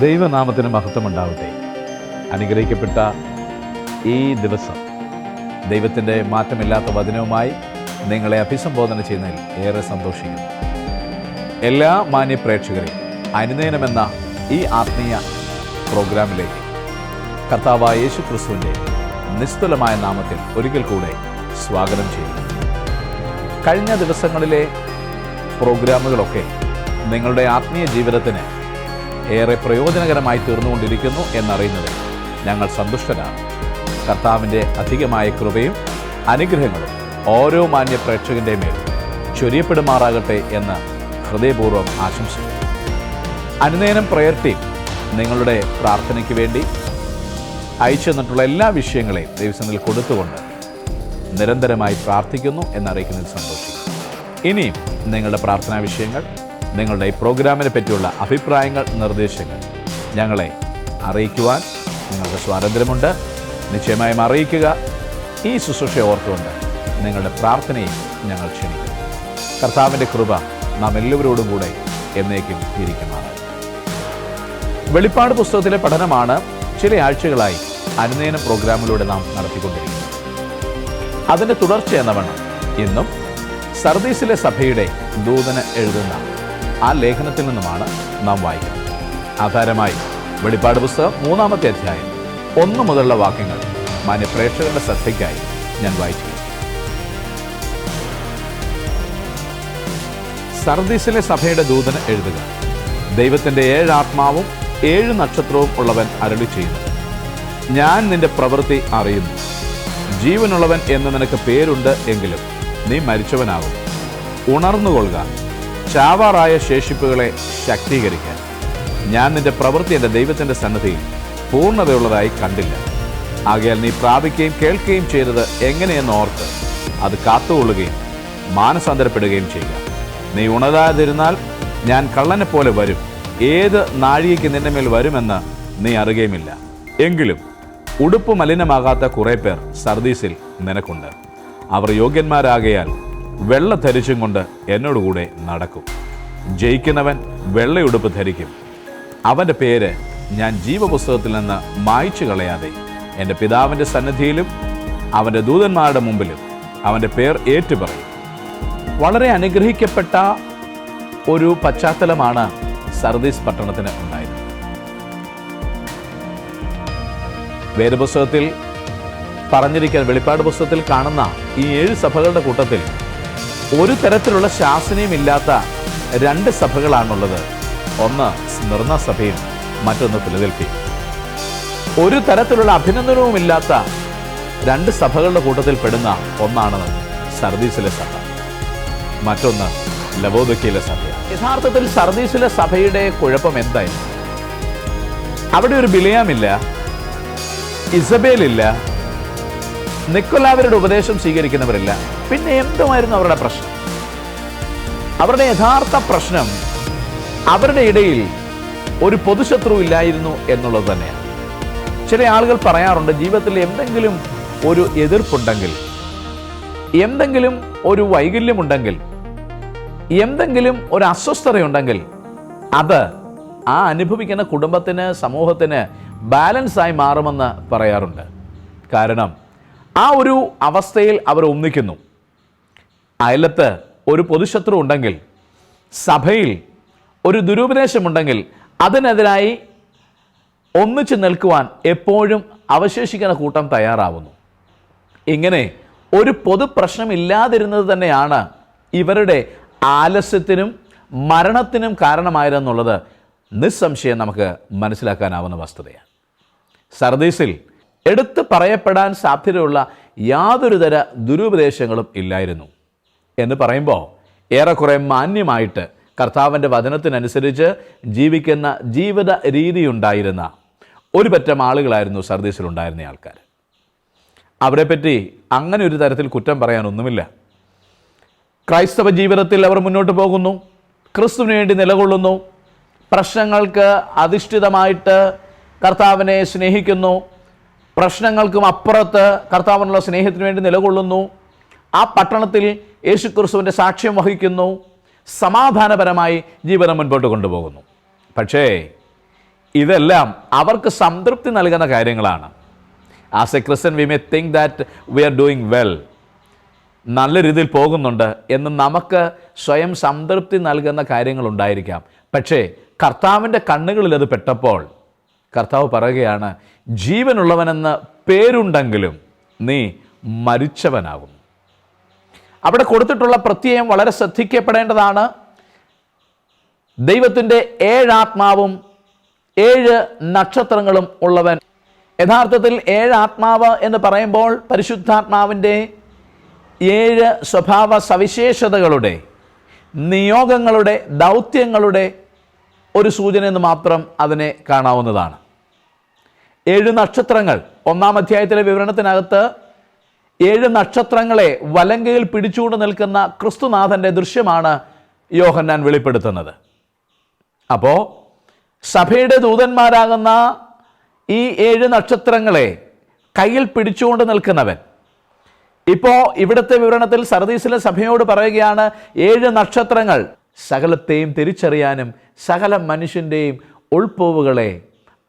ദൈവനാമത്തിന് മഹത്വം മഹത്വമുണ്ടാവട്ടെ. അനുഗ്രഹിക്കപ്പെട്ട ഈ ദിവസം ദൈവത്തിന്റെ മാറ്റമില്ലാത്ത വചനവുമായി നിങ്ങളെ അഭിസംബോധന ചെയ്യുന്നതിൽ ഏറെ സന്തോഷിക്കുന്നു. എല്ലാ മാന്യപ്രേക്ഷകരെയും അനുനയനമെന്ന ഈ ആത്മീയ പ്രോഗ്രാമിലേക്ക് കർത്താവായ യേശു ക്രിസ്തുവിന്റെ നിസ്തുലമായ നാമത്തിൽ ഒരിക്കൽ കൂടെ സ്വാഗതം ചെയ്യുന്നു. കഴിഞ്ഞ ദിവസങ്ങളിലെ പ്രോഗ്രാമുകളൊക്കെ നിങ്ങളുടെ ആത്മീയ ജീവിതത്തിന് ഏറെ പ്രയോജനകരമായി തീർന്നുകൊണ്ടിരിക്കുന്നു എന്നറിയുന്നതിൽ ഞങ്ങൾ സന്തുഷ്ടരാണ്. കർത്താവിന്റെ അധികമായ കൃപയും അനുഗ്രഹങ്ങളും ഓരോ മാന്യ പ്രേക്ഷകന്റെ മേൽ ചൊരിയപ്പെടുമാറാകട്ടെ എന്ന് ഹൃദയപൂർവം ആശംസിക്കുന്നു. അനുനയനം പ്രയർ ടീം നിങ്ങളുടെ പ്രാർത്ഥനയ്ക്ക് വേണ്ടി അയച്ചു തന്നിട്ടുള്ള എല്ലാ വിഷയങ്ങളെയും ദൈവസങ്ങളിൽ കൊടുത്തുകൊണ്ട് നിരന്തരമായി പ്രാർത്ഥിക്കുന്നു എന്നറിയിക്കുന്നതിൽ സന്തോഷിക്കുന്നു. ഇനിയും നിങ്ങളുടെ പ്രാർത്ഥനാ വിഷയങ്ങൾ നിങ്ങളുടെ ഈ പ്രോഗ്രാമിനെ പറ്റിയുള്ള അഭിപ്രായങ്ങൾ നിർദ്ദേശങ്ങൾ ഞങ്ങളെ അറിയിക്കുവാൻ നിങ്ങൾക്ക് സ്വാതന്ത്ര്യമുണ്ട്. നിശ്ചയമായും അറിയിക്കുക. ഈ ശുശ്രൂഷ ഓർത്തുകൊണ്ട് നിങ്ങളുടെ പ്രാർത്ഥനയും ഞങ്ങൾ ക്ഷണിക്കുന്നു കർത്താവിന്റെ കൃപ നാം എല്ലാവരോടും കൂടെ എന്നേക്കും ഇരിക്കുമാണ് വെളിപ്പാട് പുസ്തകത്തിലെ പഠനമാണ് ചില ആഴ്ചകളായി അനുനയന പ്രോഗ്രാമിലൂടെ നാം നടത്തിക്കൊണ്ടിരിക്കുന്നത്. അതിന്റെ തുടർച്ച എന്നവണ്ണം ഇന്നും സർദീസിലെ സഭയുടെ ദൂതന് എഴുതുന്ന ആ ലേഖനത്തിൽ നിന്നുമാണ് നാം വായിക്കുന്നത്. ആധാരമായി വെളിപ്പാട് പുസ്തകം മൂന്നാമത്തെ അധ്യായം. ഒന്നു മുതലുള്ള വാക്യങ്ങൾ മാന്യ പ്രേക്ഷകരുടെ ശ്രദ്ധയ്ക്കായി ഞാൻ വായിച്ചു സർദീസിലെ സഭയുടെ ദൂതന് എഴുതുക. ദൈവത്തിന്റെ ഏഴ് ആത്മാവും ഏഴ് നക്ഷത്രവും ഉള്ളവൻ അരളി ചെയ്യുന്നു. ഞാൻ നിന്റെ പ്രവൃത്തി അറിയുന്നു. ജീവനുള്ളവൻ എന്ന് നിനക്ക് പേരുണ്ട് എങ്കിലും നീ മരിച്ചവനാകും ഉണർന്നുകൊള്ളുക. ചാവാറായ ശേഷിപ്പുകളെ ശക്തീകരിക്കാൻ. ഞാൻ നിന്റെ പ്രവൃത്തി എന്റെ ദൈവത്തിന്റെ സന്നദ്ധിയിൽ പൂർണതയുള്ളതായി കണ്ടില്ല. ആകയാൽ നീ പ്രാപിക്കുകയും കേൾക്കുകയും ചെയ്തത് എങ്ങനെയെന്ന് ഓർത്ത് അത് കാത്തുകൊള്ളുകയും മാനസാന്തരപ്പെടുകയും ചെയ്യുക. നീ ഉണരാതിരുന്നാൽ ഞാൻ കള്ളനെ പോലെ വരും. ഏത് നാഴികയ്ക്ക് നിന്റെ മേൽ വരുമെന്ന് നീ അറിയുകയുമില്ല. എങ്കിലും ഉടുപ്പ് മലിനമാകാത്ത കുറേ പേർ സർദീസിൽ നിനക്കുണ്ട്. അവർ യോഗ്യന്മാരാകയാൽ വെള്ള ധരിച്ചും കൊണ്ട് എന്നോടുകൂടെ നടക്കും. ജയിക്കുന്നവൻ വെള്ളയുടുപ്പ് ധരിക്കും. അവന്റെ പേര് ഞാൻ ജീവപുസ്തകത്തിൽ നിന്ന് മായ്ച്ചു കളയാതെ. എന്റെ പിതാവിന്റെ സന്നിധിയിലും അവന്റെ ദൂതന്മാരുടെ മുമ്പിലും അവന്റെ പേർ ഏറ്റുപറയും. വളരെ അനുഗ്രഹിക്കപ്പെട്ട ഒരു പശ്ചാത്തലമാണ് സർദീസ് പട്ടണത്തിന് ഉണ്ടായത്. വേദപുസ്തകത്തിൽ പറഞ്ഞിരിക്കുന്ന വെളിപ്പാട് പുസ്തകത്തിൽ കാണുന്ന ഈ ഏഴ് സഭകളുടെ കൂട്ടത്തിൽ ഒരു തരത്തിലുള്ള ശാസനയും ഇല്ലാത്ത രണ്ട് സഭകളാണുള്ളത്. ഒന്ന് സ്മിർണ സഭയും മറ്റൊന്ന് ഫിലദൽഫി. ഒരു തരത്തിലുള്ള അഭിനന്ദനവും ഇല്ലാത്ത രണ്ട് സഭകളുടെ കൂട്ടത്തിൽ പെടുന്ന ഒന്നാണ് സർദീസിലെ സഭ. മറ്റൊന്ന് ലബോദക്കിയിലെ സഭ യഥാർത്ഥത്തിൽ സർദീസിലെ സഭയുടെ കുഴപ്പം എന്തായിരുന്നു അവിടെ ഒരു ബിലയാമില്ല ഇസബേലില്ല നിക്കൊലാവരുടെ ഉപദേശം സ്വീകരിക്കുന്നവരില്ല. പിന്നെ എന്തുമായിരുന്നു അവരുടെ പ്രശ്നം? അവരുടെ യഥാർത്ഥ പ്രശ്നം അവരുടെ ഇടയിൽ ഒരു പൊതുശത്രു ഇല്ലായിരുന്നു എന്നുള്ളത് തന്നെയാണ്. ചില ആളുകൾ പറയാറുണ്ട് ജീവിതത്തിൽ എന്തെങ്കിലും ഒരു എതിർപ്പുണ്ടെങ്കിൽ എന്തെങ്കിലും ഒരു വൈകല്യമുണ്ടെങ്കിൽ എന്തെങ്കിലും ഒരു അസ്വസ്ഥതയുണ്ടെങ്കിൽ അത് ആ അനുഭവിക്കുന്ന കുടുംബത്തിന് സമൂഹത്തിന് ബാലൻസായി മാറുമെന്ന് പറയാറുണ്ട്. കാരണം ആ ഒരു അവസ്ഥയിൽ അവർ ഒന്നിക്കുന്നു. അയലത്ത് ഒരു പൊതുശത്രു ഉണ്ടെങ്കിൽ സഭയിൽ ഒരു ദുരുപദേശമുണ്ടെങ്കിൽ അതിനെതിരായി ഒന്നിച്ചു നിൽക്കുവാൻ എപ്പോഴും അവശേഷിക്കുന്ന കൂട്ടം തയ്യാറാവുന്നു. ഇങ്ങനെ ഒരു പൊതു പ്രശ്നമില്ലാതിരുന്നത് തന്നെയാണ് ഇവരുടെ ആലസ്യത്തിനും മരണത്തിനും കാരണമായതെന്നുള്ളത് നിസ്സംശയം നമുക്ക് മനസ്സിലാക്കാനാവുന്ന വസ്തുതയാണ്. സർദീസിൽ എടുത്തു പറയപ്പെടാൻ സാധ്യതയുള്ള യാതൊരുതര ദുരുപദേശങ്ങളും ഇല്ലായിരുന്നു. എന്ന് പറയുമ്പോൾ ഏറെക്കുറെ മാന്യമായിട്ട് കർത്താവിന്റെ വചനത്തിനനുസരിച്ച് ജീവിക്കുന്ന ജീവിത രീതിയുണ്ടായിരുന്ന ഒരു പറ്റം ആളുകളായിരുന്നു സർദീസിലുണ്ടായിരുന്ന ആൾക്കാർ. അവരെപ്പറ്റി അങ്ങനെ ഒരു തരത്തിൽ കുറ്റം പറയാനൊന്നുമില്ല ക്രൈസ്തവ ജീവിതത്തിൽ അവർ മുന്നോട്ട് പോകുന്നു. ക്രിസ്തുവിന് വേണ്ടി നിലകൊള്ളുന്നു. പ്രശ്നങ്ങൾക്ക് അധിഷ്ഠിതമായിട്ട് കർത്താവിനെ സ്നേഹിക്കുന്നു. പ്രശ്നങ്ങൾക്കും അപ്പുറത്ത് കർത്താവിനുള്ള സ്നേഹത്തിന് വേണ്ടി നിലകൊള്ളുന്നു. ആ പട്ടണത്തിൽ യേശു ക്രിസ്തുവിന്റെ സാക്ഷ്യം വഹിക്കുന്നു. സമാധാനപരമായി ജീവിതം മുൻപോട്ട് കൊണ്ടുപോകുന്നു. പക്ഷേ ഇതെല്ലാം അവർക്ക് സംതൃപ്തി നൽകുന്ന കാര്യങ്ങളാണ്. As a Christian we may think that we are doing well നല്ല രീതിയിൽ പോകുന്നുണ്ട് എന്ന് നമുക്ക് സ്വയം സംതൃപ്തി നൽകുന്ന കാര്യങ്ങളുണ്ടായിരിക്കാം പക്ഷേ കർത്താവിന്റെ കണ്ണുകളിൽ അത് പെട്ടപ്പോൾ കർത്താവ് പറയുകയാണ് ജീവനുള്ളവനെന്ന് പേരുണ്ടെങ്കിലും നീ മരിച്ചവനാകും അവിടെ കൊടുത്തിട്ടുള്ള പ്രത്യയം വളരെ ശ്രദ്ധിക്കപ്പെടേണ്ടതാണ്. ദൈവത്തിന്റെ ഏഴാത്മാവും ഏഴ് നക്ഷത്രങ്ങളും ഉള്ളവൻ. യഥാർത്ഥത്തിൽ ഏഴ് ആത്മാവ് എന്ന് പറയുമ്പോൾ പരിശുദ്ധാത്മാവിന്റെ ഏഴ് സ്വഭാവ സവിശേഷതകളുടെ നിയോഗങ്ങളുടെ ദൗത്യങ്ങളുടെ ഒരു സൂചന എന്ന് മാത്രം അതിനെ കാണാവുന്നതാണ്. ഏഴ് നക്ഷത്രങ്ങൾ ഒന്നാം അധ്യായത്തിലെ വിവരണത്തിനകത്ത് ഏഴ് നക്ഷത്രങ്ങളെ വലങ്കയിൽ പിടിച്ചുകൊണ്ട് നിൽക്കുന്ന ക്രിസ്തുനാഥന്റെ ദൃശ്യമാണ് യോഹന്നാൻ വെളിപ്പെടുത്തുന്നത്. അപ്പോൾ സഭയുടെ ദൂതന്മാരാകുന്ന ഈ ഏഴ് നക്ഷത്രങ്ങളെ കയ്യിൽ പിടിച്ചുകൊണ്ട് നിൽക്കുന്നവൻ. ഇപ്പോൾ ഇവിടുത്തെ വിവരണത്തിൽ സർദീസിലെ സഭയോട് പറയുകയാണ് ഏഴ് നക്ഷത്രങ്ങൾ സകലത്തെയും തിരിച്ചറിയാനും സകല മനുഷ്യന്റെയും ഉൾപ്പോവുകളെ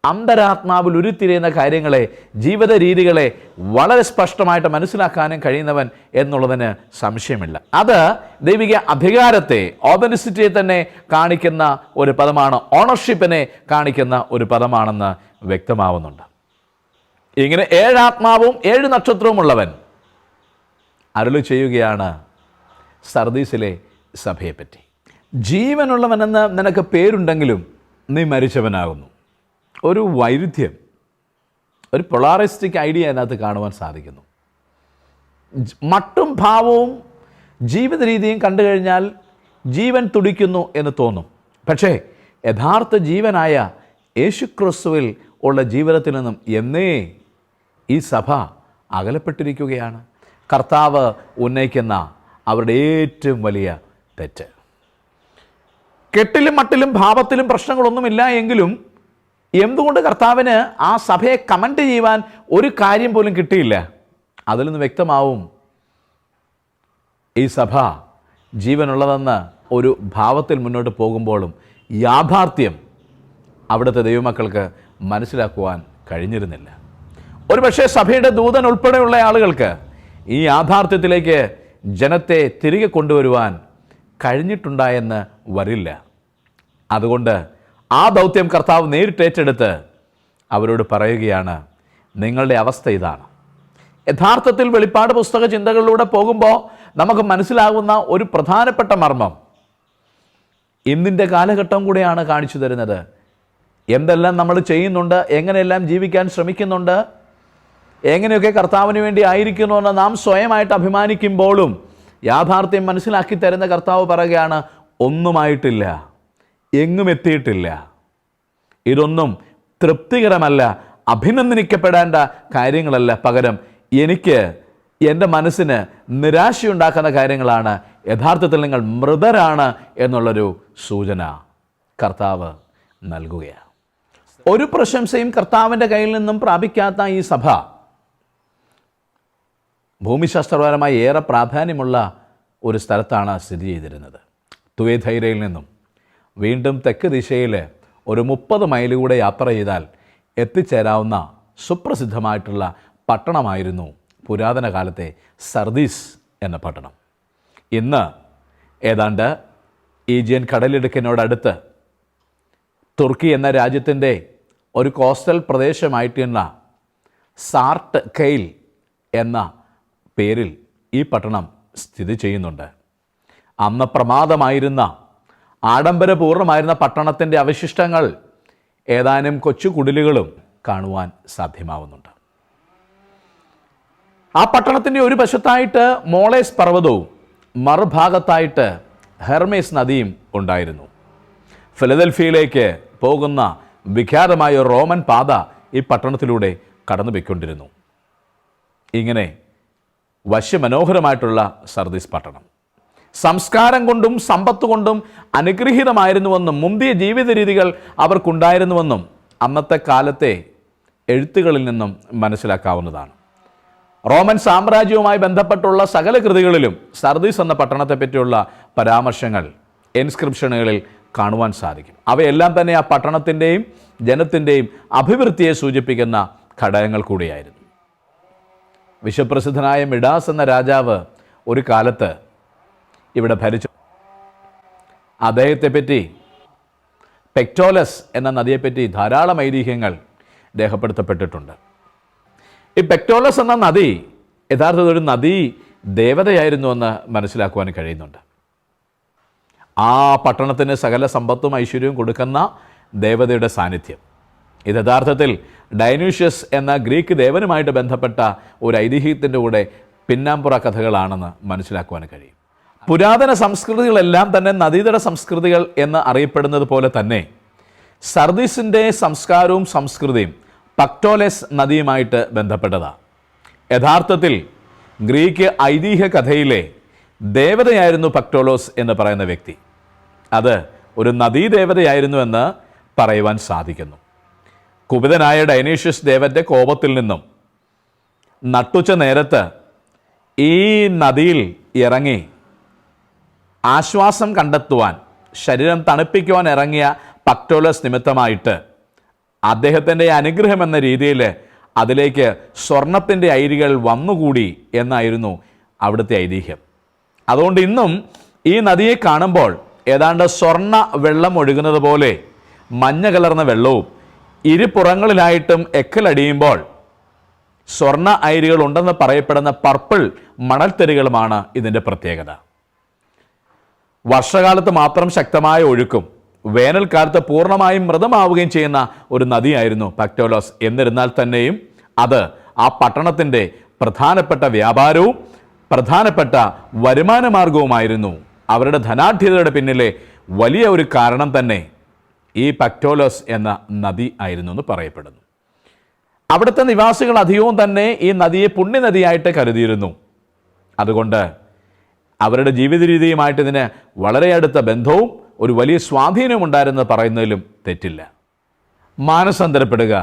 അന്തരാത്മാവിൽ ഉരുത്തിരിയുന്ന കാര്യങ്ങളെ ജീവിത രീതികളെ വളരെ സ്പഷ്ടമായിട്ട് മനസ്സിലാക്കാനും കഴിയുന്നവൻ എന്നുള്ളതിന് സംശയമില്ല. അത് ദൈവിക അധികാരത്തെ ഓതനിസിറ്റിയെ തന്നെ കാണിക്കുന്ന ഒരു പദമാണ് ഓണർഷിപ്പിനെ കാണിക്കുന്ന ഒരു പദമാണെന്ന് വ്യക്തമാവുന്നുണ്ട്. ഇങ്ങനെ ഏഴാത്മാവും ഏഴ് നക്ഷത്രവും ഉള്ളവൻ അരുളി ചെയ്യുകയാണ് സർദീസിലെ സഭയെപ്പറ്റി. ജീവനുള്ളവനെന്ന് നിനക്ക് പേരുണ്ടെങ്കിലും നീ മരിച്ചവനാകുന്നു. ഒരു വൈരുദ്ധ്യം ഒരു പൊളാറിസ്റ്റിക് ഐഡിയ അതിനകത്ത് കാണുവാൻ സാധിക്കുന്നു. മട്ടും ഭാവവും ജീവിത രീതിയും കണ്ടു കഴിഞ്ഞാൽ ജീവൻ തുടിക്കുന്നു എന്ന് തോന്നും. പക്ഷേ യഥാർത്ഥ ജീവനായ യേശുക്രിസ്തുവിൽ ഉള്ള ജീവിതത്തിൽ നിന്നും എന്നേ ഈ സഭ അകലപ്പെട്ടിരിക്കുകയാണ്. കർത്താവ് ഉന്നയിക്കുന്ന അവരുടെ ഏറ്റവും വലിയ തെറ്റ്. കെട്ടിലും മട്ടിലും ഭാവത്തിലും പ്രശ്നങ്ങളൊന്നുമില്ല എങ്കിലും എന്തുകൊണ്ട് കർത്താവിന് ആ സഭയെ കമന്റ് ചെയ്യുവാൻ ഒരു കാര്യം പോലും കിട്ടിയില്ല? അതിൽ നിന്ന് വ്യക്തമാവും ഈ സഭ ജീവനുള്ളതെന്ന് ഒരു ഭാവത്തിൽ മുന്നോട്ട് പോകുമ്പോഴും യാഥാർത്ഥ്യം അവിടുത്തെ ദൈവമക്കൾക്ക് മനസ്സിലാക്കുവാൻ കഴിഞ്ഞിരുന്നില്ല. ഒരുപക്ഷെ സഭയുടെ ദൂതൻ ഉൾപ്പെടെയുള്ള ആളുകൾക്ക് ഈ യാഥാർത്ഥ്യത്തിലേക്ക് ജനത്തെ തിരികെ കൊണ്ടുവരുവാൻ കഴിഞ്ഞിട്ടുണ്ടായെന്ന് വരില്ല. അതുകൊണ്ട് ആ ദൗത്യം കർത്താവ് നേരിട്ട് ഏറ്റെടുത്ത് അവരോട് പറയുകയാണ് നിങ്ങളുടെ അവസ്ഥ ഇതാണ്. യഥാർത്ഥത്തിൽ വെളിപ്പാട് പുസ്തക ചിന്തകളിലൂടെ പോകുമ്പോൾ നമുക്ക് മനസ്സിലാകുന്ന ഒരു പ്രധാനപ്പെട്ട മർമ്മം ഇന്നിന്റെ കാലഘട്ടം കൂടെയാണ് കാണിച്ചു തരുന്നത്. എന്തെല്ലാം നമ്മൾ ചെയ്യുന്നുണ്ട് എങ്ങനെയെല്ലാം ജീവിക്കാൻ ശ്രമിക്കുന്നുണ്ട് എങ്ങനെയൊക്കെ കർത്താവിന് വേണ്ടി ആയിരിക്കുന്നു എന്ന് നാം സ്വയമായിട്ട് അഭിമാനിക്കുമ്പോഴും യാഥാർത്ഥ്യം മനസ്സിലാക്കി തരുന്ന കർത്താവ് പറയുകയാണ് ഒന്നുമായിട്ടില്ല എങ്ങും എത്തിയിട്ടില്ല. ഇതൊന്നും തൃപ്തികരമല്ല അഭിനന്ദിക്കപ്പെടേണ്ട കാര്യങ്ങളല്ല. പകരം എനിക്ക് എന്റെ മനസ്സിന് നിരാശയുണ്ടാക്കുന്ന കാര്യങ്ങളാണ്. യഥാർത്ഥത്തിൽ നിങ്ങൾ മൃതരാണ് എന്നുള്ളൊരു സൂചന കർത്താവ് നൽകുകയാണ്. ഒരു പ്രശംസയും കർത്താവിന്റെ കയ്യിൽ നിന്നും പ്രാപിക്കാത്ത ഈ സഭ ഭൂമിശാസ്ത്രപരമായി ഏറെ പ്രാധാന്യമുള്ള ഒരു സ്ഥലത്താണ് സ്ഥിതി ചെയ്തിരുന്നത്. തുവേധൈരയിൽ നിന്നും വീണ്ടും തെക്ക് ദിശയിൽ ഒരു മുപ്പത് മൈലുകൂടെ യാത്ര ചെയ്താൽ എത്തിച്ചേരാവുന്ന സുപ്രസിദ്ധമായിട്ടുള്ള പട്ടണമായിരുന്നു പുരാതന കാലത്തെ സർദീസ് എന്ന പട്ടണം. ഇന്ന് ഏതാണ്ട് ഈജിയൻ കടലിടുക്കിനോടടുത്ത് തുർക്കി എന്ന രാജ്യത്തിന്റെ ഒരു കോസ്റ്റൽ പ്രദേശമായിട്ടുള്ള സാർട്ട് കെയിൽ എന്ന പേരിൽ ഈ പട്ടണം സ്ഥിതി ചെയ്യുന്നുണ്ട്. അന്ന് പ്രമാദമായിരുന്ന ആഡംബരപൂർണമായിരുന്ന പട്ടണത്തിന്റെ അവശിഷ്ടങ്ങൾ ഏതാനും കൊച്ചു കുടിലുകളും കാണുവാൻ സാധ്യമാവുന്നുണ്ട്. ആ പട്ടണത്തിന്റെ ഒരു വശത്തായിട്ട് മോളേസ് പർവതവും മറുഭാഗത്തായിട്ട് ഹെർമേസ് നദിയും ഉണ്ടായിരുന്നു. ഫിലദൽഫിയയിലേക്ക് പോകുന്ന വിഖ്യാതമായ റോമൻ പാത ഈ പട്ടണത്തിലൂടെ കടന്നു പോയിക്കൊണ്ടിരുന്നു ഇങ്ങനെ വശ്യമനോഹരമായിട്ടുള്ള സർദീസ് പട്ടണം. സംസ്കാരം കൊണ്ടും സമ്പത്ത് കൊണ്ടും അനുഗ്രഹീതമായിരുന്നുവെന്നും മുന്തിയ ജീവിത രീതികൾ അവർക്കുണ്ടായിരുന്നുവെന്നും അന്നത്തെ കാലത്തെ എഴുത്തുകളിൽ നിന്നും മനസ്സിലാക്കാവുന്നതാണ്. റോമൻ സാമ്രാജ്യവുമായി ബന്ധപ്പെട്ടുള്ള സകല കൃതികളിലും സർദീസ് എന്ന പട്ടണത്തെ പറ്റിയുള്ള പരാമർശങ്ങൾ എൻസ്ക്രിപ്ഷനുകളിൽ കാണുവാൻ സാധിക്കും. അവയെല്ലാം തന്നെ ആ പട്ടണത്തിന്റെയും ജനത്തിന്റെയും അഭിവൃദ്ധിയെ സൂചിപ്പിക്കുന്ന ഘടകങ്ങൾ കൂടിയായിരുന്നു. വിശ്വപ്രസിദ്ധനായ മിഡാസ് എന്ന രാജാവ് ഒരു കാലത്ത് ഇവിടെ ഭരിച്ചു. അദ്ദേഹത്തെപ്പറ്റി പെക്ടോലസ് എന്ന നദിയെപ്പറ്റി ധാരാളം ഐതിഹ്യങ്ങൾ രേഖപ്പെടുത്തപ്പെട്ടിട്ടുണ്ട്. ഈ പെക്ടോലസ് എന്ന നദി യഥാർത്ഥത്തിൽ ഒരു നദി ദേവതയായിരുന്നു എന്ന് മനസ്സിലാക്കുവാൻ കഴിയുന്നുണ്ട്. ആ പട്ടണത്തിന് സകല സമ്പത്തും ഐശ്വര്യവും കൊടുക്കുന്ന ദേവതയുടെ സാന്നിധ്യം. ഇത് യഥാർത്ഥത്തിൽ ഡൈനൂഷ്യസ് എന്ന ഗ്രീക്ക് ദേവനുമായിട്ട് ബന്ധപ്പെട്ട ഒരു ഐതിഹ്യത്തിന്റെ കൂടെ പിന്നാമ്പുറ കഥകളാണെന്ന് മനസ്സിലാക്കുവാൻ കഴിയും. പുരാതന സംസ്കൃതികളെല്ലാം തന്നെ നദീതട സംസ്കൃതികൾ എന്ന് അറിയപ്പെടുന്നത് പോലെ തന്നെ സർദീസിന്റെ സംസ്കാരവും സംസ്കൃതിയും പക്ടോലെസ് നദിയുമായിട്ട് ബന്ധപ്പെട്ടതാണ് യഥാർത്ഥത്തിൽ ഗ്രീക്ക് ഐതിഹ്യ കഥയിലെ ദേവതയായിരുന്നു പക്ടോലോസ് എന്ന് പറയുന്ന വ്യക്തി. അത് ഒരു നദീദേവതയായിരുന്നു എന്ന് പറയുവാൻ സാധിക്കുന്നു. കുപിതനായ ഡൈനീഷ്യസ് ദേവന്റെ കോപത്തിൽ നിന്നും നട്ടുച്ച നേരത്ത് ഈ നദിയിൽ ഇറങ്ങി ആശ്വാസം കണ്ടെത്തുവാൻ ശരീരം തണുപ്പിക്കുവാൻ ഇറങ്ങിയ പക്ടോലസ് നിമിത്തമായിട്ട് അദ്ദേഹത്തിന്റെ അനുഗ്രഹം എന്ന രീതിയിൽ അതിലേക്ക് സ്വർണത്തിന്റെ ഐരികൾ വന്നുകൂടി എന്നായിരുന്നു അവിടുത്തെ ഐതിഹ്യം. അതുകൊണ്ട് ഇന്നും ഈ നദിയെ കാണുമ്പോൾ ഏതാണ്ട് സ്വർണ വെള്ളം ഒഴുകുന്നത് പോലെ മഞ്ഞ കലർന്ന വെള്ളവും ഇരുപുറങ്ങളിലായിട്ടും എക്കലടിയുമ്പോൾ സ്വർണ അയിരുകൾ ഉണ്ടെന്ന് പറയപ്പെടുന്ന പർപ്പിൾ മണൽത്തരികളുമാണ് ഇതിന്റെ പ്രത്യേകത. വർഷകാലത്ത് മാത്രം ശക്തമായ ഒഴുക്കും വേനൽക്കാലത്ത് പൂർണമായും മൃതമാവുകയും ചെയ്യുന്ന ഒരു നദിയായിരുന്നു പക്ടോലോസ്. എന്നിരുന്നാൽ തന്നെയും അത് ആ പട്ടണത്തിന്റെ പ്രധാനപ്പെട്ട വ്യാപാരവും പ്രധാനപ്പെട്ട വരുമാന മാർഗവുമായിരുന്നു അവരുടെ ധനാഢ്യതയുടെ പിന്നിലെ വലിയ ഒരു കാരണം തന്നെ ഈ പക്ടോലോസ് എന്ന നദി ആയിരുന്നു എന്ന് പറയപ്പെടുന്നു. അവിടുത്തെ നിവാസികൾ അധികവും തന്നെ ഈ നദിയെ പുണ്യനദിയായിട്ട് കരുതിയിരുന്നു. അതുകൊണ്ട് അവരുടെ ജീവിത രീതിയുമായിട്ട് ഇതിന് വളരെ അടുത്ത ബന്ധവും ഒരു വലിയ സ്വാധീനവും ഉണ്ടായിരുന്നത് പറയുന്നതിലും തെറ്റില്ല. മാനസാന്തരപ്പെടുക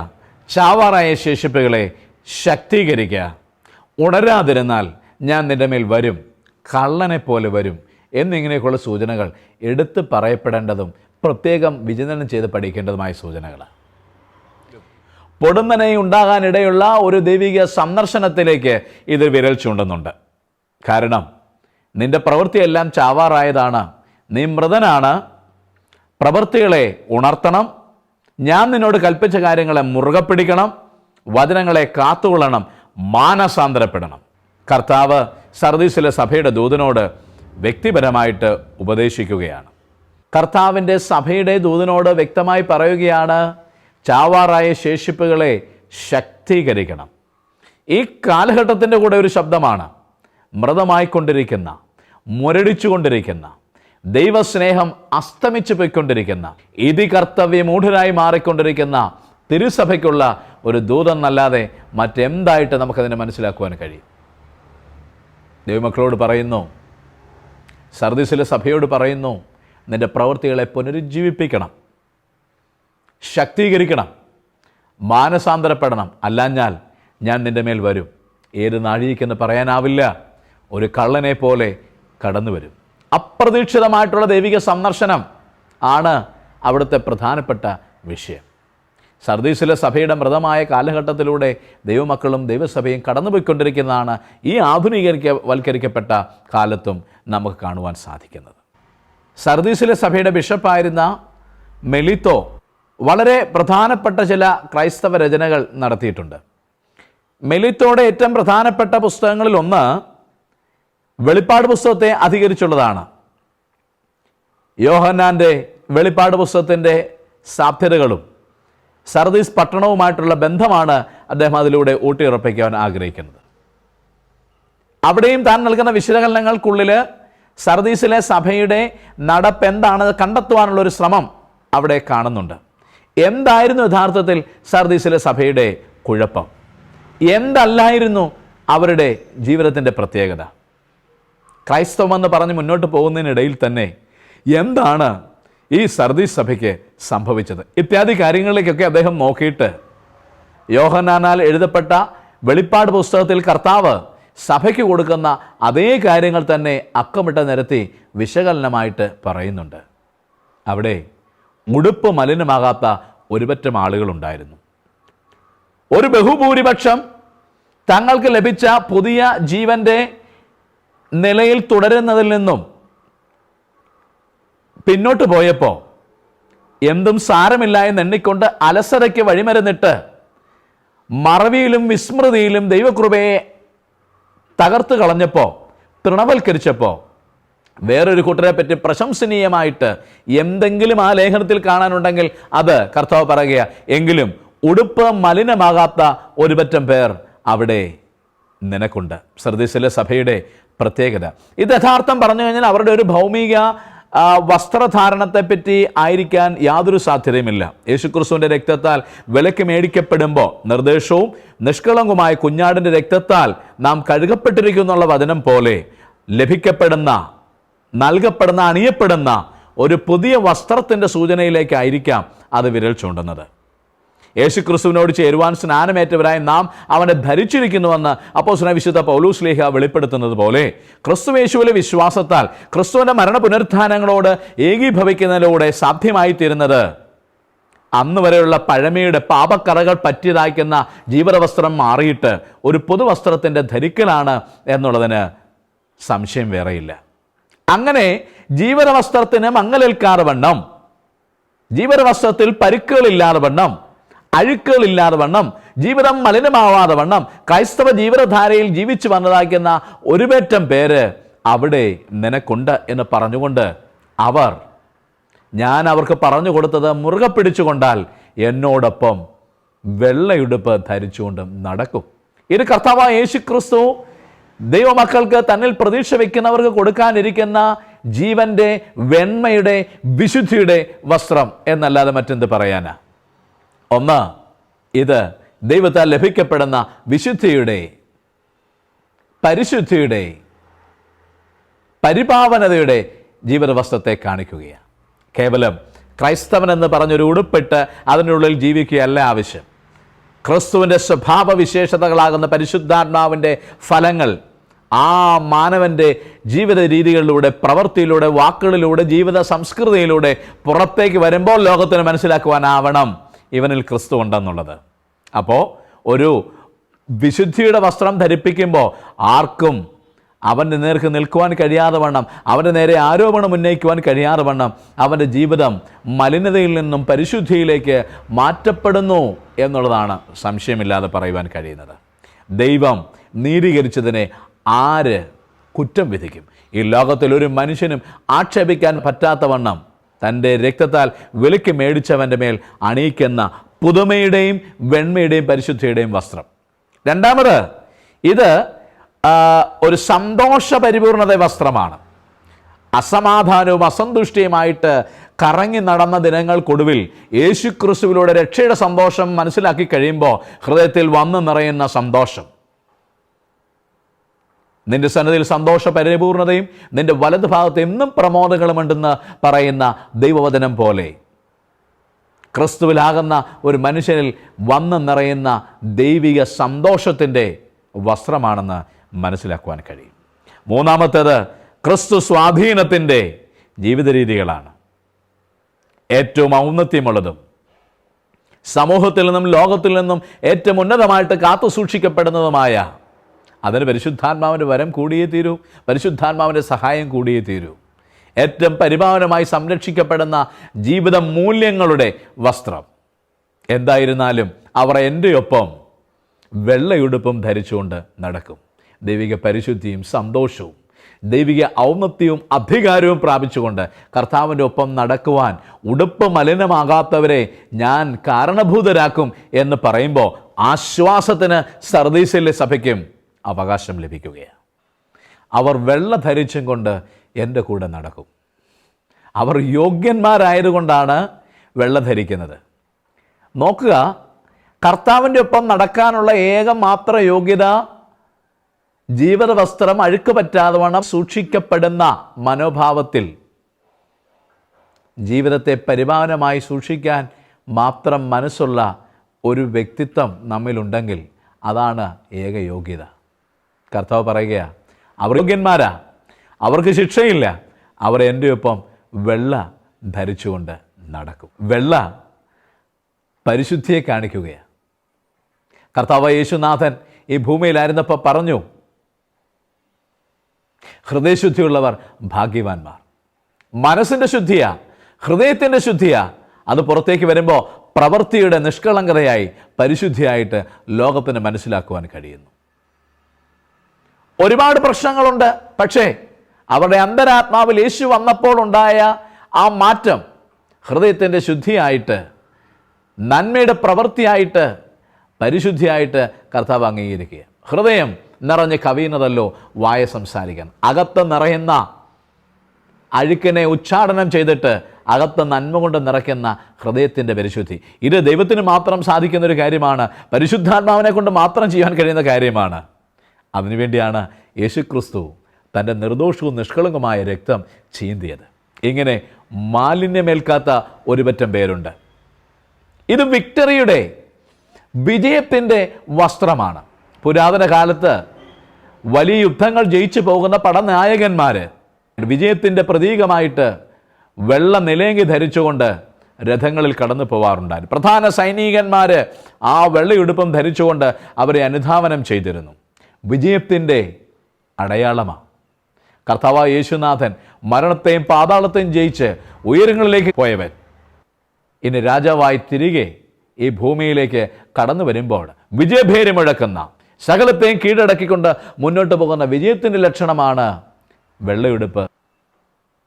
ചാവാറായ ശേഷിപ്പുകളെ ശക്തീകരിക്കുക ഉണരാതിരുന്നാൽ ഞാൻ നിന്റെ മേൽ വരും കള്ളനെ പോലെ വരും എന്നിങ്ങനെയൊക്കെയുള്ള സൂചനകൾ എടുത്ത് പറയപ്പെടേണ്ടതും പ്രത്യേകം വിചിന്തനം ചെയ്ത് പഠിക്കേണ്ടതുമായ സൂചനകളാണ്. പൊടുന്നനെ ഉണ്ടാകാനിടയുള്ള ഒരു ദൈവിക സന്ദർശനത്തിലേക്ക് ഇത് വിരൽ ചൂണ്ടുന്നുണ്ട്. കാരണം നിന്റെ പ്രവൃത്തിയെല്ലാം ചാവാറായതാണ്. നീ മൃതനാണ്. പ്രവൃത്തികളെ ഉണർത്തണം. ഞാൻ നിന്നോട് കൽപ്പിച്ച കാര്യങ്ങളെ മുറുകെ പിടിക്കണം. വചനങ്ങളെ കാത്തുകൊള്ളണം. മാനസാന്തരപ്പെടണം. കർത്താവ് സർദീസിലെ സഭയുടെ ദൂതനോട് വ്യക്തിപരമായിട്ട് ഉപദേശിക്കുകയാണ്. കർത്താവിന്റെ സഭയുടെ ദൂതനോട് വ്യക്തമായി പറയുകയാണ് ചാവാറായ ശേഷിപ്പുകളെ ശക്തീകരിക്കണം. ഈ കാലഘട്ടത്തിന്റെ കൂടെ ഒരു ശബ്ദമാണ് മൃതമായിക്കൊണ്ടിരിക്കുന്ന മുരടിച്ചുകൊണ്ടിരിക്കുന്ന ദൈവസ്നേഹം അസ്തമിച്ചു പോയിക്കൊണ്ടിരിക്കുന്ന ഇതി കർത്തവ്യമൂഢരായി മാറിക്കൊണ്ടിരിക്കുന്ന തിരുസഭയ്ക്കുള്ള ഒരു ദൂതെന്നല്ലാതെ മറ്റെന്തായിട്ട് നമുക്കതിനെ മനസ്സിലാക്കുവാൻ കഴിയും? ദൈവമക്കളോട് പറയുന്നു സർദീസിലെ സഭയോട് പറയുന്നു നിന്റെ പ്രവൃത്തികളെ പുനരുജ്ജീവിപ്പിക്കണം. ശക്തീകരിക്കണം. മാനസാന്തരപ്പെടണം. അല്ലാഞ്ഞാൽ ഞാൻ നിന്റെ മേൽ വരും. ഏത് നാഴികയ്ക്കെന്ന് പറയാനാവില്ല. ഒരു കള്ളനെ പോലെ കടന്നു വരും. അപ്രതീക്ഷിതമായിട്ടുള്ള ദൈവിക സന്ദർശനം ആണ് അവിടുത്തെ പ്രധാനപ്പെട്ട വിഷയം. സർദീസിലെ സഭയുടെ മൃതമായ കാലഘട്ടത്തിലൂടെ ദൈവമക്കളും ദൈവസഭയും കടന്നുപോയിക്കൊണ്ടിരിക്കുന്നതാണ് ഈ ആധുനികരിക്ക വൽക്കരിക്കപ്പെട്ട കാലത്തും നമുക്ക് കാണുവാൻ സാധിക്കുന്നത്. സർദീസിലെ സഭയുടെ ബിഷപ്പായിരുന്ന മെലിത്തോ വളരെ പ്രധാനപ്പെട്ട ചില ക്രൈസ്തവ രചനകൾ നടത്തിയിട്ടുണ്ട്. മെലിത്തോയുടെ ഏറ്റവും പ്രധാനപ്പെട്ട പുസ്തകങ്ങളിൽ ഒന്ന് വെളിപ്പാട് പുസ്തകത്തെ അധികരിച്ചുള്ളതാണ്. യോഹന്നാന്റെ വെളിപ്പാട് പുസ്തകത്തിന്റെ സാധ്യതകളും സർദീസ് പട്ടണവുമായിട്ടുള്ള ബന്ധമാണ് അദ്ദേഹം അതിലൂടെ ഊട്ടിയുറപ്പിക്കാൻ ആഗ്രഹിക്കുന്നത്. അവിടെയും താൻ നൽകുന്ന വിശകലനങ്ങൾക്കുള്ളിൽ സർദീസിലെ സഭയുടെ നടപ്പ് എന്താണ് കണ്ടെത്തുവാനുള്ള ഒരു ശ്രമം അവിടെ കാണുന്നുണ്ട്. എന്തായിരുന്നു യഥാർത്ഥത്തിൽ സർദീസിലെ സഭയുടെ കുഴപ്പം? എന്തല്ലായിരുന്നു അവരുടെ ജീവിതത്തിന്റെ പ്രത്യേകത? ക്രൈസ്തവം എന്ന് പറഞ്ഞ് മുന്നോട്ട് പോകുന്നതിനിടയിൽ തന്നെ എന്താണ് ഈ സർദീസ് സഭയ്ക്ക് സംഭവിച്ചത്? ഇത്യാദി കാര്യങ്ങളിലേക്കൊക്കെ അദ്ദേഹം നോക്കിയിട്ട് യോഹനാനാൽ എഴുതപ്പെട്ട വെളിപ്പാട് പുസ്തകത്തിൽ കർത്താവ് സഭയ്ക്ക് കൊടുക്കുന്ന അതേ കാര്യങ്ങൾ തന്നെ അക്കമിട്ട നിരത്തി വിശകലനമായിട്ട് പറയുന്നുണ്ട്. അവിടെ ഉടുപ്പ് മലിനമാകാത്ത ഒരുപറ്റം ആളുകളുണ്ടായിരുന്നു. ഒരു ബഹുഭൂരിപക്ഷം തങ്ങൾക്ക് ലഭിച്ച പുതിയ ജീവന്റെ നിലയിൽ തുടരുന്നതിൽ നിന്നും പിന്നോട്ട് പോയപ്പോൾ എന്തും സാരമില്ല എന്ന് എണ്ണിക്കൊണ്ട് അലസരയ്ക്ക് വഴിമരുന്നിട്ട് മറവിയിലും വിസ്മൃതിയിലും ദൈവകൃപയെ തകർത്ത് കളഞ്ഞപ്പോൾ തൃണവൽക്കരിച്ചപ്പോൾ വേറൊരു കൂട്ടരെ പറ്റി പ്രശംസനീയമായിട്ട് എന്തെങ്കിലും ആ ലേഖനത്തിൽ കാണാനുണ്ടെങ്കിൽ അത് കർത്താവ് പറയുക എങ്കിലും ഉടുപ്പ് മലിനമാകാത്ത ഒരുപറ്റം പേർ അവിടെ നിനക്കുണ്ട്. സർദീസിലെ സഭയുടെ പ്രത്യേകത. ഇത് യഥാർത്ഥം പറഞ്ഞു കഴിഞ്ഞാൽ അവരുടെ ഒരു ഭൗമിക വസ്ത്രധാരണത്തെപ്പറ്റി ആയിരിക്കാൻ യാതൊരു സാധ്യതയുമില്ല. യേശുക്രിസ്തുവിന്റെ രക്തത്താൽ വിലക്ക് മേടിക്കപ്പെടുമ്പോൾ നിർദ്ദേശവും നിഷ്കളങ്കമായ കുഞ്ഞാടിന്റെ രക്തത്താൽ നാം കഴുകപ്പെട്ടിരിക്കുന്നു എന്നുള്ള വചനം പോലെ ലഭിക്കപ്പെടുന്ന നൽകപ്പെടുന്ന അണിയപ്പെടുന്ന ഒരു പുതിയ വസ്ത്രത്തിന്റെ സൂചനയിലേക്കായിരിക്കാം അത് വിരൽ ചൂണ്ടുന്നത്. യേശു ക്രിസ്തുവിനോട് ചേരുവാൻ സ്നാനമേറ്റവരായി നാം അവനെ ധരിച്ചിരിക്കുന്നുവെന്ന് അപ്പോൾ വിശുദ്ധ പൗലൂസ് ലേഖ വെളിപ്പെടുത്തുന്നത് പോലെ ക്രിസ്തുവേശുവിലെ വിശ്വാസത്താൽ ക്രിസ്തുവിന്റെ മരണ പുനരുത്ഥാനങ്ങളോട് ഏകീഭവിക്കുന്നതിലൂടെ സാധ്യമായി തീരുന്നത് അന്ന് വരെയുള്ള പഴമയുടെ പാപക്കറകൾ പറ്റിയതാക്കുന്ന ജീവിതവസ്ത്രം മാറിയിട്ട് ഒരു പുതുവസ്ത്രത്തിന്റെ ധരിക്കലാണ് എന്നുള്ളതിന് സംശയം വേറെയില്ല. അങ്ങനെ ജീവനവസ്ത്രത്തിന് മങ്ങലേൽക്കാറ് വണ്ണം ജീവനവസ്ത്രത്തിൽ പരുക്കുകളില്ലാതെ വണ്ണം അഴുക്കുകളില്ലാതെ വണ്ണം ജീവിതം മലിനമാവാതെ വണ്ണം ക്രൈസ്തവ ജീവിതധാരയിൽ ജീവിച്ചു വന്നതാക്കുന്ന ഒരുപറ്റം പേര് അവിടെ നിനക്കുണ്ട് എന്ന് പറഞ്ഞുകൊണ്ട് അവർ ഞാൻ അവർക്ക് പറഞ്ഞു കൊടുത്തത് മുറുകെ പിടിച്ചുകൊണ്ടാൽ എന്നോടൊപ്പം വെള്ളയുടുപ്പ് ധരിച്ചുകൊണ്ട് നടക്കും. ഇത് കർത്താവായ യേശു ക്രിസ്തു ദൈവമക്കൾക്ക് തന്നിൽ പ്രതീക്ഷ വയ്ക്കുന്നവർക്ക് കൊടുക്കാനിരിക്കുന്ന ജീവന്റെ വെണ്മയുടെ വിശുദ്ധിയുടെ വസ്ത്രം എന്നല്ലാതെ മറ്റെന്ത് പറയാനാ? ഒന്ന് ഇത് ദൈവത്താൽ ലഭിക്കപ്പെടുന്ന വിശുദ്ധിയുടെ പരിശുദ്ധിയുടെ പരിപാവനതയുടെ ജീവിതവസ്ത്രത്തെ കാണിക്കുകയാണ്. കേവലം ക്രൈസ്തവൻ എന്ന് പറഞ്ഞൊരു ഉടുപ്പിട്ട് അതിനുള്ളിൽ ജീവിക്കുകയല്ല ആവശ്യം. ക്രിസ്തുവിന്റെ സ്വഭാവവിശേഷതകളാകുന്ന പരിശുദ്ധാത്മാവിന്റെ ഫലങ്ങൾ ആ മാനവന്റെ ജീവിത രീതികളിലൂടെ പ്രവൃത്തിയിലൂടെ വാക്കുകളിലൂടെ ജീവിത സംസ്കൃതിയിലൂടെ പുറത്തേക്ക് വരുമ്പോൾ ലോകത്തിന് മനസ്സിലാക്കുവാനാവണം. ഇവനിൽ ക്രിസ്തു ഉണ്ടെന്നുള്ളത്. അപ്പോൾ ഒരു വിശുദ്ധിയുടെ വസ്ത്രം ധരിപ്പിക്കുമ്പോൾ ആർക്കും അവന്റെ നേർക്ക് നിൽക്കുവാൻ കഴിയാതെ വണ്ണം അവന്റെ നേരെ ആരോപണം ഉന്നയിക്കുവാൻ കഴിയാതെ വണ്ണം അവന്റെ ജീവിതം മലിനതയിൽ നിന്നും പരിശുദ്ധിയിലേക്ക് മാറ്റപ്പെടുന്നു എന്നുള്ളതാണ് സംശയമില്ലാതെ പറയുവാൻ കഴിയുന്നത്. ദൈവം നീതീകരിച്ചതിനെ ആര് കുറ്റം വിധിക്കും? ഈ ലോകത്തിൽ ഒരു മനുഷ്യനും ആക്ഷേപിക്കാൻ പറ്റാത്ത വണ്ണം തന്റെ രക്തത്താൽ വിലക്ക് മേടിച്ചവന്റെ മേൽ അണിയിക്കുന്ന പുതുമയുടെയും വെണ്മയുടെയും പരിശുദ്ധിയുടെയും വസ്ത്രം. രണ്ടാമത് ഇത് ഒരു സന്തോഷ പരിപൂർണത വസ്ത്രമാണ്. അസമാധാനവും അസന്തുഷ്ടിയുമായിട്ട് കറങ്ങി നടന്ന ദിനങ്ങൾക്കൊടുവിൽ യേശുക്രിസ്തുവിലൂടെ രക്ഷയുടെ സന്തോഷം മനസ്സിലാക്കി കഴിയുമ്പോൾ ഹൃദയത്തിൽ വന്നു നിറയുന്ന സന്തോഷം. നിന്റെ സന്നദ്ധയിൽ സന്തോഷ പരിപൂർണതയും നിന്റെ വലത് ഭാഗത്ത് എന്നും പ്രമോദങ്ങളുമുണ്ടെന്ന് പറയുന്ന ദൈവവചനം പോലെ ക്രിസ്തുവിലാകുന്ന ഒരു മനുഷ്യനിൽ വന്ന് നിറയുന്ന ദൈവിക സന്തോഷത്തിന്റെ വസ്ത്രമാണെന്ന് മനസ്സിലാക്കുവാൻ കഴിയും. മൂന്നാമത്തേത് ക്രിസ്തു സ്വാധീനത്തിന്റെ ജീവിത രീതികളാണ് ഏറ്റവും ഔന്നത്യമുള്ളതും സമൂഹത്തിൽ നിന്നും ലോകത്തിൽ നിന്നും ഏറ്റവും ഉന്നതമായിട്ട് കാത്തു സൂക്ഷിക്കപ്പെടുന്നതുമായ അതിന് പരിശുദ്ധാത്മാവിന്റെ വരം കൂടിയേ തീരൂ. പരിശുദ്ധാത്മാവിന്റെ സഹായം കൂടിയേ തീരൂ. ഏറ്റവും പരിപാവനമായി സംരക്ഷിക്കപ്പെടുന്ന ജീവിത മൂല്യങ്ങളുടെ വസ്ത്രം എന്തായിരുന്നാലും അവർ എന്റെ ഒപ്പം വെള്ളയുടുപ്പും ധരിച്ചുകൊണ്ട് നടക്കും. ദൈവിക പരിശുദ്ധിയും സന്തോഷവും ദൈവിക ഔന്നത്യവും അധികാരവും പ്രാപിച്ചുകൊണ്ട് കർത്താവിന്റെ ഒപ്പം നടക്കുവാൻ ഉടുപ്പ് മലിനമാകാത്തവരെ ഞാൻ കാരണഭൂതരാക്കും എന്ന് പറയുമ്പോൾ ആശ്വാസത്തിന് സർദീസിലെ സഭയ്ക്കും അവകാശം ലഭിക്കുകയാണ്. അവർ വെള്ള ധരിച്ചും കൊണ്ട് എന്റെ കൂടെ നടക്കും. അവർ യോഗ്യന്മാരായതുകൊണ്ടാണ് വെള്ള ധരിക്കുന്നത് നോക്കുക കർത്താവിന്റെ ഒപ്പം നടക്കാനുള്ള ഏക മാത്ര യോഗ്യത ജീവിത വസ്ത്രം അഴുക്ക് പറ്റാതെ വണ്ണം സൂക്ഷിക്കപ്പെടുന്ന മനോഭാവത്തിൽ ജീവിതത്തെ പരിപാലനമായി സൂക്ഷിക്കാൻ മാത്രം മനസ്സുള്ള ഒരു വ്യക്തിത്വം നമ്മിലുണ്ടെങ്കിൽ അതാണ് ഏക യോഗ്യത. കർത്താവ് പറയുകയാ അവർ യോഗ്യന്മാരാ അവർക്ക് ശിക്ഷയില്ല. അവർ എന്റെ ഒപ്പം വെള്ള ധരിച്ചുകൊണ്ട് നടക്കും. വെള്ള പരിശുദ്ധിയെ കാണിക്കുകയാണ് കർത്താവ് യേശുനാഥൻ ഈ ഭൂമിയിലായിരുന്നപ്പോൾ പറഞ്ഞു ഹൃദയശുദ്ധിയുള്ളവർ ഭാഗ്യവാന്മാർ. മനസ്സിന്റെ ശുദ്ധിയാ ഹൃദയത്തിന്റെ ശുദ്ധിയാ. അത് പുറത്തേക്ക് വരുമ്പോൾ പ്രവൃത്തിയുടെ നിഷ്കളങ്കതയായി പരിശുദ്ധിയായിട്ട് ലോകത്തിന് മനസ്സിലാക്കുവാൻ കഴിയുന്നു. ഒരുപാട് പ്രശ്നങ്ങളുണ്ട്. പക്ഷേ അവരുടെ അന്തരാത്മാവിൽ യേശു വന്നപ്പോൾ ഉണ്ടായ ആ മാറ്റം ഹൃദയത്തിന്റെ ശുദ്ധിയായിട്ട് നന്മയുടെ പ്രവൃത്തിയായിട്ട് പരിശുദ്ധിയായിട്ട് കർത്താവ് അംഗീകരിക്കുക ഹൃദയം നിറഞ്ഞ് കവിയുന്നതല്ലോ വായ സംസാരിക്കാൻ. അകത്ത് നിറയുന്ന അഴുക്കിനെ ഉച്ചാടനം ചെയ്തിട്ട് അകത്ത് നന്മ കൊണ്ട് നിറയ്ക്കുന്ന ഹൃദയത്തിന്റെ പരിശുദ്ധി. ഇത് ദൈവത്തിന് മാത്രം സാധിക്കുന്ന ഒരു കാര്യമാണ്. പരിശുദ്ധാത്മാവിനെ കൊണ്ട് മാത്രം ചെയ്യാൻ കഴിയുന്ന കാര്യമാണ്. അതിനുവേണ്ടിയാണ് യേശുക്രിസ്തു തന്റെ നിർദോഷവും നിഷ്കളങ്കമായ രക്തം ചീന്തിയത്. ഇങ്ങനെ മാലിന്യമേൽക്കാത്ത ഒരു പറ്റം പേരുണ്ട്. ഇത് വിക്ടറിയുടെ വിജയത്തിന്റെ വസ്ത്രമാണ്. പുരാതന കാലത്ത് വലിയ യുദ്ധങ്ങൾ ജയിച്ചു പോകുന്ന പടനായകന്മാർ വിജയത്തിന്റെ പ്രതീകമായിട്ട് വെള്ള നിലയങ്കി ധരിച്ചുകൊണ്ട് രഥങ്ങളിൽ കടന്നു പോവാറുണ്ടായിരുന്നു. പ്രധാന സൈനികന്മാർ ആ വെള്ളയുടുപ്പം ധരിച്ചുകൊണ്ട് അവരെ അനുധാവനം ചെയ്തിരുന്നു. വിജയത്തിന്റെ അടയാളമാണ് കർത്താവ് യേശുനാഥൻ മരണത്തെയും പാതാളത്തെയും ജയിച്ച് ഉയരങ്ങളിലേക്ക് പോയവൻ. ഇനി രാജാവായി തിരികെ ഈ ഭൂമിയിലേക്ക് കടന്നു വരുമ്പോൾ വിജയഭേരി മുഴക്കുന്ന സകലത്തെയും കീഴടക്കിക്കൊണ്ട് മുന്നോട്ട് പോകുന്ന വിജയത്തിന്റെ ലക്ഷണമാണ് വെള്ളയെടുപ്പ്.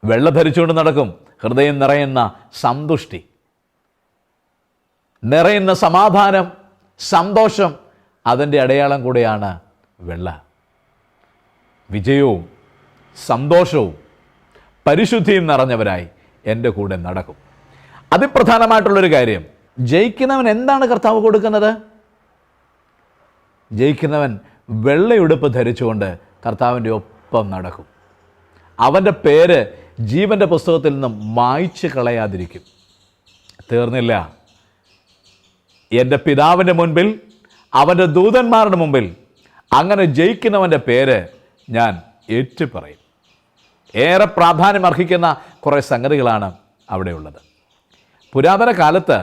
വെള്ള ധരിച്ചുകൊണ്ട് നടക്കും ഹൃദയം നിറയുന്ന സന്തുഷ്ടി. നിറയുന്ന സമാധാനം സന്തോഷം അതിന്റെ അടയാളം കൂടെയാണ് വെള്ള. വിജയവും സന്തോഷവും പരിശുദ്ധിയും നിറഞ്ഞവരായി എന്റെ കൂടെ നടക്കും. അതിപ്രധാനമായിട്ടുള്ളൊരു കാര്യം ജയിക്കുന്നവൻ എന്താണ് കർത്താവ് കൊടുക്കുന്നത്? ജയിക്കുന്നവൻ വെള്ളയുടുപ്പ് ധരിച്ചുകൊണ്ട് കർത്താവിന്റെ ഒപ്പം നടക്കും. അവന്റെ പേര് ജീവന്റെ പുസ്തകത്തിൽ നിന്നും മായ്ച്ചു കളയാതിരിക്കും. തീർന്നില്ല. എന്റെ പിതാവിന്റെ മുൻപിൽ അവന്റെ ദൂതന്മാരുടെ മുമ്പിൽ അങ്ങനെ ജയിക്കുന്നവന്റെ പേര് ഞാൻ ഏറ്റു പറയും ഏറെ പ്രാധാന്യം അർഹിക്കുന്ന കുറേ സംഗതികളാണ് അവിടെയുള്ളത് പുരാതന കാലത്ത്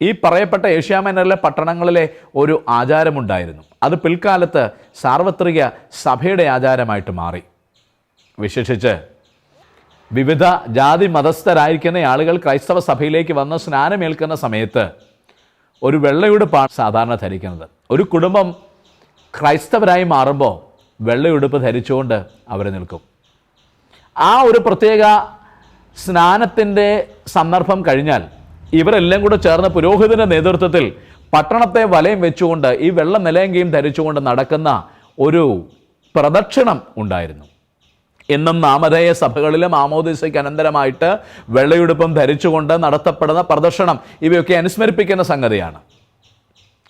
ഈ പറയപ്പെട്ട ഏഷ്യാമൈനറിലെ പട്ടണങ്ങളിലെ ഒരു ആചാരമുണ്ടായിരുന്നു. അത് പിൽക്കാലത്ത് സാർവത്രിക സഭയുടെ ആചാരമായിട്ട് മാറി. വിശേഷിച്ച് വിവിധ ജാതി മതസ്ഥരായിരിക്കുന്ന ആളുകൾ ക്രൈസ്തവ സഭയിലേക്ക് വന്ന് സ്നാനമേൽക്കുന്ന സമയത്ത് ഒരു വെള്ളയുടെ പാ സാധാരണ ധരിക്കുന്നത്. ഒരു കുടുംബം ക്രൈസ്തവരായി മാറുമ്പോൾ വെള്ളയുടുപ്പ് ധരിച്ചുകൊണ്ട് അവർ നിൽക്കും. ആ ഒരു പ്രത്യേക സ്നാനത്തിന്റെ സന്ദർഭം കഴിഞ്ഞാൽ ഇവരെല്ലാം കൂടെ ചേർന്ന് പുരോഹിതന്റെ നേതൃത്വത്തിൽ പട്ടണത്തെ വലയം വെച്ചുകൊണ്ട് ഈ വെള്ള നിലയങ്കയും ധരിച്ചുകൊണ്ട് നടക്കുന്ന ഒരു പ്രദക്ഷിണം ഉണ്ടായിരുന്നു. എന്നും നാമധേയ സഭകളിലും ആമോദിസയ്ക്ക് അനന്തരമായിട്ട് വെള്ളയുടുപ്പം ധരിച്ചുകൊണ്ട് നടത്തപ്പെടുന്ന പ്രദർശനം ഇവയൊക്കെ അനുസ്മരിപ്പിക്കുന്ന സംഗതിയാണ്.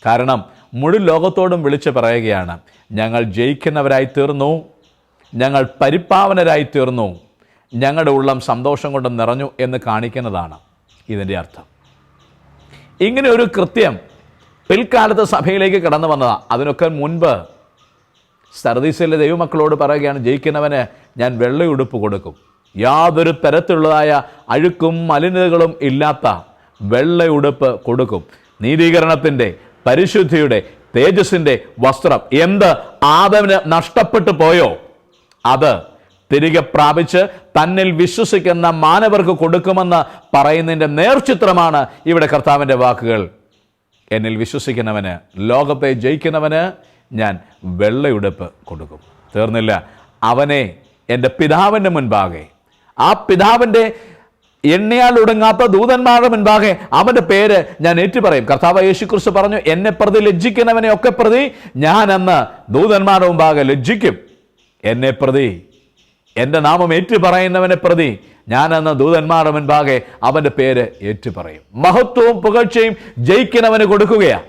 കാരണം മുഴുവൻ ലോകത്തോടും വിളിച്ചു പറയുകയാണ് ഞങ്ങൾ ജയിക്കുന്നവരായി തീർന്നു ഞങ്ങൾ പരിപ്പാവനരായി തീർന്നു ഞങ്ങളുടെ ഉള്ളം സന്തോഷം കൊണ്ട് നിറഞ്ഞു എന്ന് കാണിക്കുന്നതാണ് ഇതിന്റെ അർത്ഥം. ഇങ്ങനെ ഒരു കൃത്യം പിൽക്കാലത്ത് സഭയിലേക്ക് കടന്നു വന്നതാണ് അതിനൊക്കെ മുൻപ് സർദീസിലെ ദൈവമക്കളോട് പറയുകയാണ് ജയിക്കുന്നവന് ഞാൻ വെള്ളയുടുപ്പ് കൊടുക്കും. യാതൊരു തരത്തിലുള്ളതായ അഴുക്കും മലിനതകളും ഇല്ലാത്ത വെള്ളയുടുപ്പ് കൊടുക്കും. നീതീകരണത്തിന്റെ പരിശുദ്ധിയുടെ തേജസ്സിന്റെ വസ്ത്രം എന്ത് ആദവിന് നഷ്ടപ്പെട്ടു പോയോ? അത് തിരികെ പ്രാപിച്ച് തന്നിൽ വിശ്വസിക്കുന്ന മാനവർക്ക് കൊടുക്കുമെന്ന് പറയുന്നതിന്റെ നേർചിത്രമാണ് ഇവിടെ കർത്താവിന്റെ വാക്കുകൾ. എന്നിൽ വിശ്വസിക്കുന്നവന് ലോകത്തെ ജയിക്കുന്നവന് ഞാൻ വെള്ളയുടുപ്പ് കൊടുക്കും. തീർന്നില്ല. അവനെ എന്റെ പിതാവിന്റെ മുൻപാകെ ആ പിതാവിന്റെ എണ്ണയാൽ ഒടുങ്ങാത്ത ദൂതന്മാരുടെ മുൻപാകെ അവന്റെ പേര് ഞാൻ ഏറ്റുപറയും. കർത്താവ് യേശുക്രിസ്തു പറഞ്ഞു എന്നെ പ്രതി ലജ്ജിക്കുന്നവനെ ഒക്കെ പ്രതി ഞാൻ അന്ന് ദൂതന്മാരുടെ മുമ്പാകെ ലജ്ജിക്കും. എന്നെ പ്രതി എന്റെ നാമം ഏറ്റുപറയുന്നവനെ പ്രതി ഞാൻ അന്ന് ദൂതന്മാരുടെ മുൻപാകെ അവന്റെ പേര് ഏറ്റുപറയും. മഹത്വവും പുകഴ്ചയും ജയിക്കുന്നവന് കൊടുക്കുകയാണ്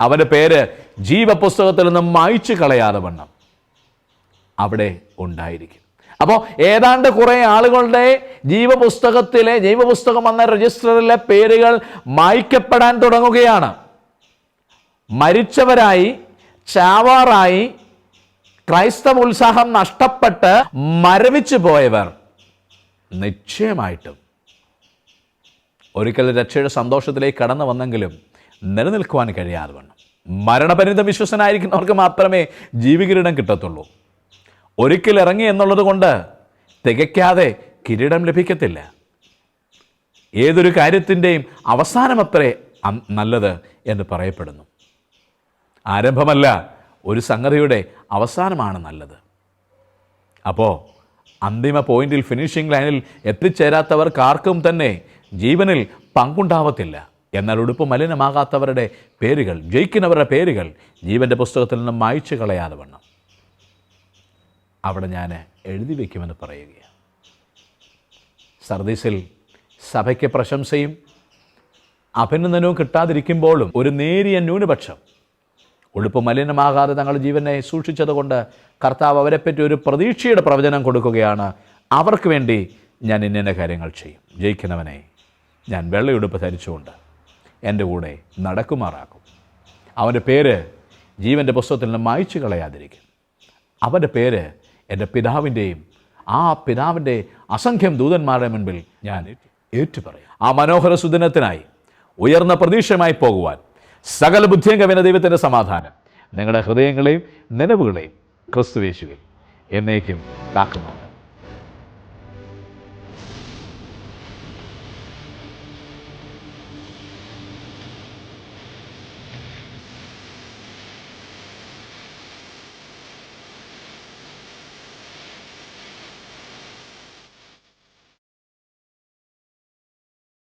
അവന്റെ പേര് ജീവപുസ്തകത്തിൽ നിന്നും മായ്ച്ചു കളയാതെ വണ്ണം അവിടെ ഉണ്ടായിരിക്കും. അപ്പോൾ ഏതാണ്ട് കുറേ ആളുകളുടെ ജീവപുസ്തകത്തിലെ ജീവപുസ്തകം എന്ന രജിസ്റ്ററിലെ പേരുകൾ മായ്ക്കപ്പെടാൻ തുടങ്ങുകയാണ്. മരിച്ചവരായി ചാവാറായി ക്രൈസ്തവ ഉത്സാഹം നഷ്ടപ്പെട്ട് മരവിച്ചു പോയവർ നിശ്ചയമായിട്ടും. ഒരിക്കൽ രക്ഷയുടെ സന്തോഷത്തിലേക്ക് കടന്നു വന്നെങ്കിലും നിലനിൽക്കുവാൻ കഴിയാതെ വേണം മരണപരിണിത വിശ്വസനായിരിക്കുന്നവർക്ക് മാത്രമേ ജീവികിരീടം കിട്ടത്തുള്ളൂ. ഒരിക്കൽ ഇറങ്ങി എന്നുള്ളത് കൊണ്ട് തികയ്ക്കാതെ കിരീടം ലഭിക്കത്തില്ല. ഏതൊരു കാര്യത്തിന്റെയും അവസാനമത്രേ നല്ലത് എന്ന് പറയപ്പെടുന്നു. ആരംഭമല്ല ഒരു സംഗതിയുടെ അവസാനമാണ് നല്ലത്. അപ്പോൾ അന്തിമ പോയിന്റിൽ ഫിനിഷിംഗ് ലൈനിൽ എത്തിച്ചേരാത്തവർക്ക് ആർക്കും തന്നെ ജീവനിൽ പങ്കുണ്ടാവത്തില്ല. എന്നാൽ ഉടുപ്പ് മലിനമാകാത്തവരുടെ പേരുകൾ ജയിക്കുന്നവരുടെ പേരുകൾ ജീവന്റെ പുസ്തകത്തിൽ നിന്നും മായ്ച്ചു കളയാതെ വണ്ണം. അവിടെ ഞാൻ എഴുതി വയ്ക്കുമെന്ന് പറയുകയാണ്. സർദീസിൽ സഭയ്ക്ക് പ്രശംസയും അഭിനന്ദനവും കിട്ടാതിരിക്കുമ്പോഴും ഒരു നേരിയ ന്യൂനപക്ഷം ഉടുപ്പ് മലിനമാകാതെ തങ്ങളുടെ ജീവനെ സൂക്ഷിച്ചതുകൊണ്ട് കർത്താവ് അവരെപ്പറ്റി ഒരു പ്രതീക്ഷയുടെ പ്രവചനം കൊടുക്കുകയാണ്. അവർക്ക് വേണ്ടി ഞാൻ ഇന്ന കാര്യങ്ങൾ ചെയ്യും. ജയിക്കുന്നവനെ ഞാൻ വെള്ളയുടുപ്പ് ധരിച്ചുകൊണ്ട് എന്റെ കൂടെ നടക്കുമാറാക്കും. അവന്റെ പേര് ജീവന്റെ പുസ്തകത്തിൽ നിന്ന് മായ്ച്ചു കളയാതിരിക്കും. അവന്റെ പേര് എന്റെ പിതാവിന്റെയും ആ പിതാവിന്റെ അസംഖ്യം ദൂതന്മാരുടെ മുൻപിൽ ഞാൻ ഏറ്റുപറയും. ആ മനോഹര സുദിനത്തിനായി ഉയർന്ന പ്രതീക്ഷയുമായി പോകുവാൻ സകല ബുദ്ധിയും കവിന ദൈവത്തിന്റെ സമാധാനം നിങ്ങളുടെ ഹൃദയങ്ങളെയും നിലവുകളെയും ക്രിസ്തുവേശുവിൽ എന്നേക്കും കാക്കുന്നുണ്ട്